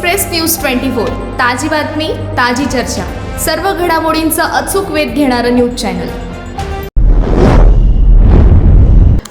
Express news twenty four. ताजी बातमी ताजी चर्चा. सर्व घडामोडींचा अचूक वेध घेणारं न्यूज चॅनल.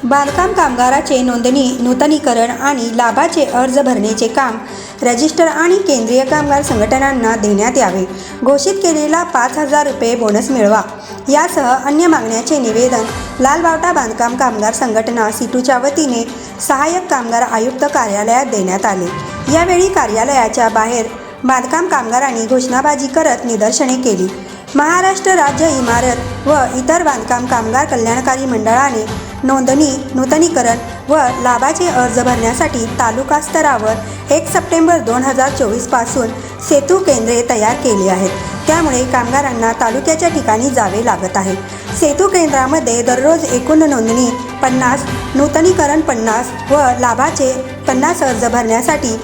बांधकाम कामगाराचे नोंदणी नूतनीकरण आणि लाभाचे अर्ज भरण्याचे काम रजिस्टर आणि केंद्रीय कामगार संघटनांना देण्यात यावे. घोषित केलेला पाच हजार रुपये बोनस मिळवा. यासह अन्य मागण्याचे निवेदन लालबावटा बांधकाम कामगार संघटना सिटूच्या वतीने सहाय्यक कामगार आयुक्त कार्यालयात देण्यात आले. यावेळी कार्यालयाच्या बाहेर बांधकाम कामगारांनी घोषणाबाजी करत निदर्शने केली. महाराष्ट्र राज्य इमारत व इतर बांधकाम कामगार कल्याणकारी मंडळाने नोंदणी नूतनीकरण व लाभाचे अर्ज भरण्यासाठी तालुका स्तरावर एक सप्टेंबर दोन हजार चोवीसपासून सेतू केंद्रे तयार केली आहेत. त्यामुळे कामगारांना तालुक्याच्या ठिकाणी जावे लागत आहे. सेतू केंद्रामध्ये दररोज एकूण नोंदणी पन्नास नूतनीकरण पन्नास व लाभाचे पन्नास अर्ज भरण्यासाठी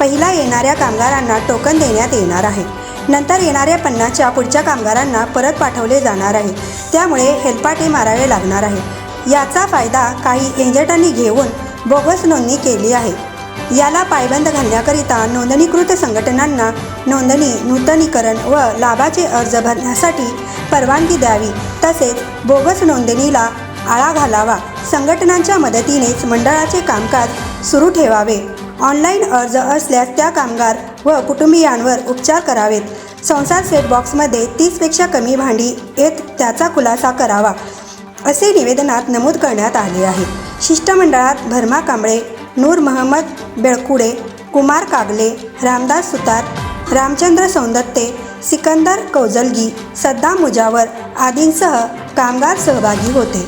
पहिला येणाऱ्या कामगारांना टोकन देण्यात येणार आहे. नंतर येणाऱ्या पन्नाच्या पुढच्या कामगारांना परत पाठवले जाणार आहे. त्यामुळे हेलपाटे मारावे लागणार आहे. याचा फायदा काही एजंटांनी घेऊन बोगस नोंदणी केली आहे. याला पायबंद घालण्याकरिता नोंदणीकृत संघटनांना नोंदणी नूतनीकरण व लाभाचे अर्ज भरण्यासाठी परवानगी द्यावी तसेच बोगस नोंदणीला आळा घालावा. संघटनांच्या मदतीनेच मंडळाचे कामकाज सुरू ठेवावे. ऑनलाईन अर्ज असल्यास त्या कामगार व कुटुंबियांवर उपचार करावेत. संसार सेट बॉक्समध्ये तीसपेक्षा कमी भांडी येत त्याचा खुलासा करावा असे निवेदनात नमूद करण्यात आले आहे. शिष्टमंडळात भरमा कांबळे नूर महम्मद बेळकुडे कुमार कागले रामदास सुतार रामचंद्र सौंदत्ते सिकंदर कौजलगी सद्दाम मुजावर आदींसह कामगार सहभागी होते.